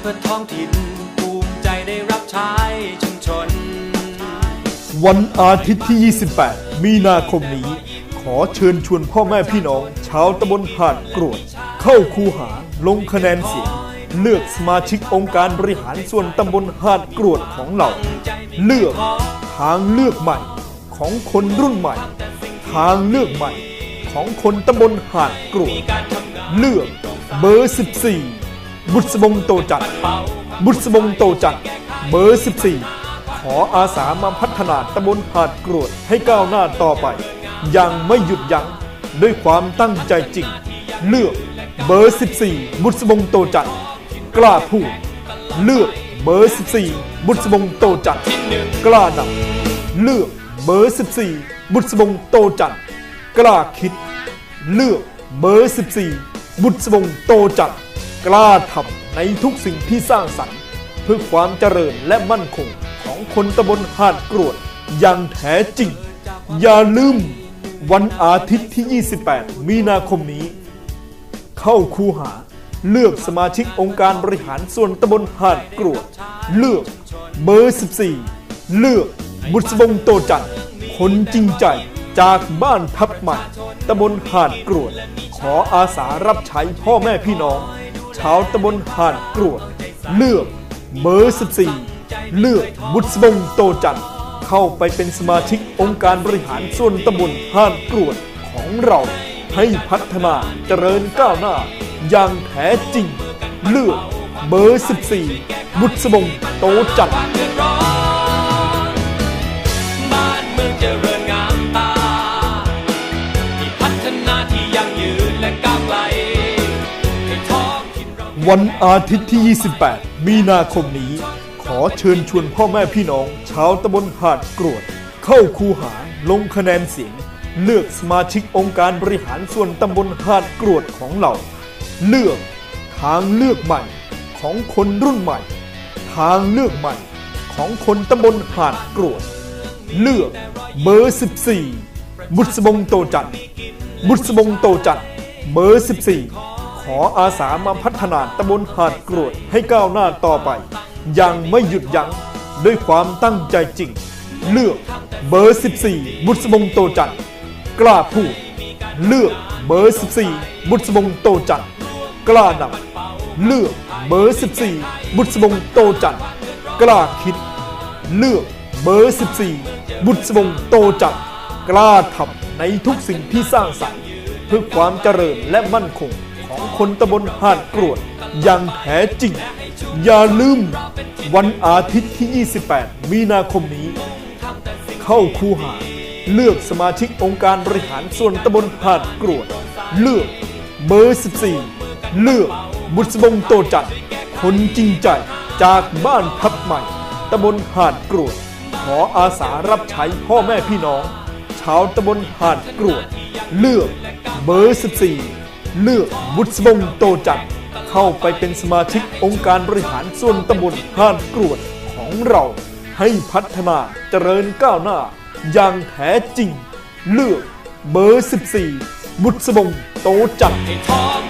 เพื่อท้องถิ่นภูมิใจได้รับใช้ชุมชน วันอาทิตย์ที่ 28 มีนาคมนี้ ขอเชิญชวนพ่อแม่พี่น้อง ชาวตำบลหาดกรวด เข้าคูหาลงคะแนนเสียง เลือกสมาชิกองค์การบริหารส่วนตำบลหาดกรวดของเรา เลือกทางเลือกใหม่ของคนรุ่นใหม่ ทางเลือกใหม่ของคนตำบลหาดกรวดเลือกเบอร์ 14 บุษบงโตจัด บุษบงโตจัด เบอร์ 14 ขออาสามาพัฒนาตำบลหาดกรวดให้ก้าวหน้าต่อไป ยังไม่หยุดยัง้งด้วยความตั้งใจจริง เลือกเบอร์ 14 บุษบงโตจัด กล้าพูด เลือกเบอร์ 14 บุษบงโตจัด กล้านำเลือกเบอร์ 14 บุษบงโตจัด กล้าคิด เลือกเบอร์ 14 บุษบงโตจัด กล้าทำในทุกสิ่งที่สร้างสรรค์ เพื่อความเจริญและมั่นคงของคนตำบลหาดกรวดอย่างแท้จริง อย่าลืม วันอาทิตย์ที่ 28 มีนาคมนี้ เข้าคูหา เลือกสมาชิกองค์การบริหารส่วนตำบลหาดกรวด เลือกเบอร์ 14 เลือกบุษบงโตจันทร์คนจริงใจจากบ้านทับใหม่ตำบลหาดกรวด ขออาสารับใช้พ่อแม่พี่น้อง ชาวตำบลหาดกรวด เลือกเบอร์14 เลือกบุษบงโตจันทร์เข้าไปเป็นสมาชิกองค์การบริหารส่วนตำบลหาดกรวดของเรา ให้พัฒนาเจริญก้าวหน้า อย่างแท้จริง เลือกเบอร์ 14 บุษบงโตจันทร์ วันอาทิตย์ที่ 28 มีนาคมนี้ ขอเชิญชวนพ่อแม่พี่น้อง ชาวตำบลหาดกรวด เข้าคูหาลงคะแนนเสียง เลือกสมาชิกองค์การบริหารส่วนตำบลหาดกรวดของเรา เลือกทางเลือกใหม่ของคนรุ่นใหม่ ทางเลือกใหม่ของคนตำบลหาดกรวด เลือกเบอร์ 14 บุษบงโตจันทร์บุษบงโตจันทร์เบอร์ 14 ออาสามาพัฒนาตำบลหาดกรวดให้ก้าวหน้าต่อไปยังไม่หยุดยัง้งด้วยความตั้งใจจริง เลือกเบอร์ 14 บุษบงโตจันกล้าพูด เลือกเบอร์ 14 บุษบงโตจันกล้านำเลือกเบอร์ 14 บุษบงโตจันกล้าคิด เลือกเบอร์ 14 บุษบงโตจัดกล้าทำในทุกสิ่งที่สร้างสรรค์เพื่อความเจริญและมั่นคง ของคนตำบลหาดกรวดอย่างแท้จริง อย่าลืม วันอาทิตย์ที่ 28 มีนาคมนี้ เข้าคูหา เลือกสมาชิกองค์การบริหารส่วนตำบลหาดกรวด เลือกเบอร์ 14 เลือกบุษบงโตจัดคนจริงใจจากบ้านทับใหม่ตำบลหาดกรวด ขออาสารับใช้พ่อแม่พี่น้อง ชาวตำบลหาดกรวด เลือกเบอร์ 14 เลือกบุษบงโตจัดเข้าไปเป็นสมาชิกองค์การบริหารส่วนตำบลหานกรวดของเราให้พัฒนาเจริญก้าวหน้า อย่างแท้จริง เลือกเบอร์ 14 บุษบงโตจัดให้ทองถิ่น